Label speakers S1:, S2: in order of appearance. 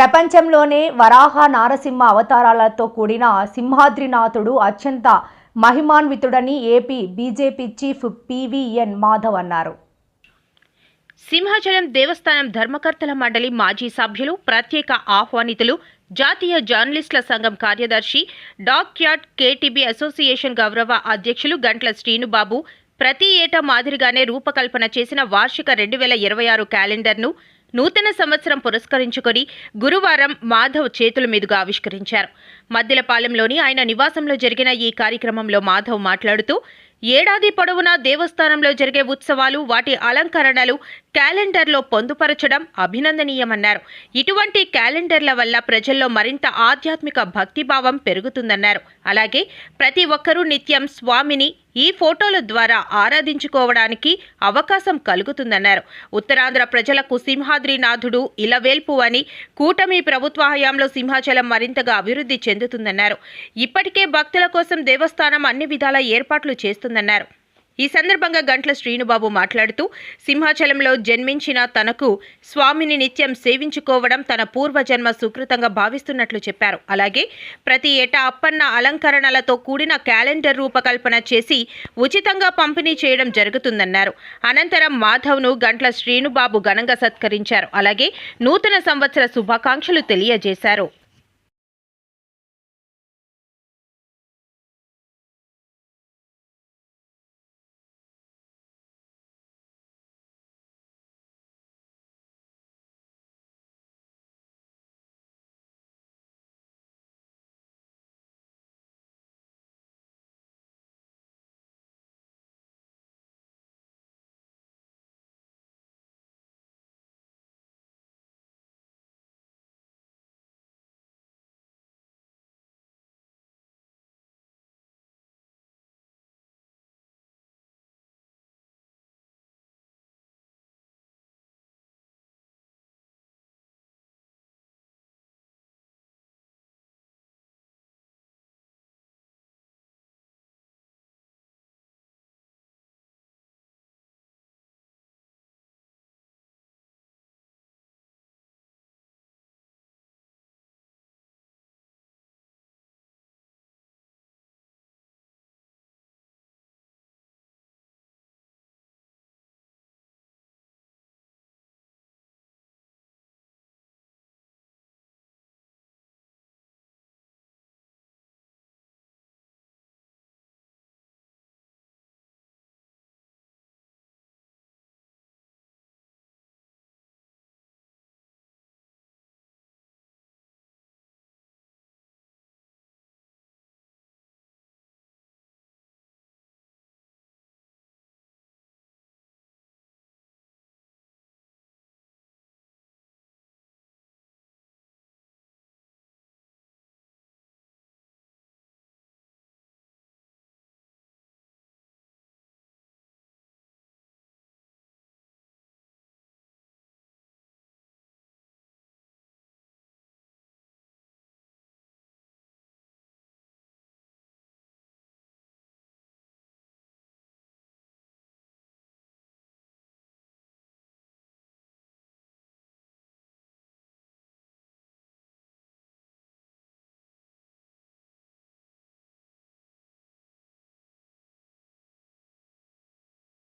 S1: ప్రపంచంలోనే వరాహ నారసింహ అవతారాలతో కూడిన సింహాద్రినాథుడు అత్యంత మహిమాన్వితుడని AP BJP chief P V N Madhav అన్నారు.
S2: సింహాచలం దేవస్థానం ధర్మకర్తల మండలి మాజీ సభ్యులు ప్రత్యేక ఆహ్వానితులు జాతీయ జర్నలిస్టుల సంఘం కార్యదర్శి డాక్ యార్డ్ కేటీబీ అసోసియేషన్ గౌరవ అధ్యక్షులు గంట్ల శ్రీనుబాబు ప్రతి ఏటా మాదిరిగానే రూపకల్పన చేసిన వార్షిక రెండు వేల ఇరవై ఆరు క్యాలెండర్ను నూతన సంవత్సరం పురస్కరించుకొని గురువారం మాధవ్ చేతుల మీదుగా ఆవిష్కరించారు. మద్దెలపాలెంలోని ఆయన నివాసంలో జరిగిన ఈ కార్యక్రమంలో మాధవ్ మాట్లాడుతూ ఏడాది పొడవునా దేవస్థానంలో జరిగే ఉత్సవాలు వాటి అలంకరణలు క్యాలెండర్లో పొందుపరచడం అభినందనీయమన్నారు. ఇటువంటి క్యాలెండర్ల వల్ల ప్రజల్లో మరింత ఆధ్యాత్మిక భక్తిభావం పెరుగుతుందన్నారు. అలాగే ప్రతి ఒక్కరూ నిత్యం స్వామిని ఈ ఫోటోల ద్వారా ఆరాధించుకోవడానికి అవకాశం కలుగుతుందన్నారు. ఉత్తరాంధ్ర ప్రజలకు సింహాద్రినాథుడు ఇలవేల్పు అని కూటమి ప్రభుత్వ హయాంలో సింహాచలం మరింతగా అభివృద్ధి చెందుతుందన్నారు. ఇప్పటికే భక్తుల కోసం దేవస్థానం అన్ని విధాల ఏర్పాట్లు చేస్తుందన్నారు. ఈ సందర్భంగా గంట్ల శ్రీనుబాబు మాట్లాడుతూ సింహాచలంలో జన్మించిన తనకు స్వామిని నిత్యం సేవించుకోవడం తన పూర్వజన్మ సుకృతంగా భావిస్తున్నట్లు చెప్పారు. అలాగే ప్రతి ఏటా అప్పన్న అలంకరణలతో కూడిన క్యాలెండర్ రూపకల్పన చేసి ఉచితంగా పంపిణీ చేయడం జరుగుతుందన్నారు. అనంతరం మాధవ్ను గంట్ల శ్రీనుబాబు ఘనంగా సత్కరించారు. అలాగే నూతన సంవత్సర శుభాకాంక్షలు తెలియజేశారు.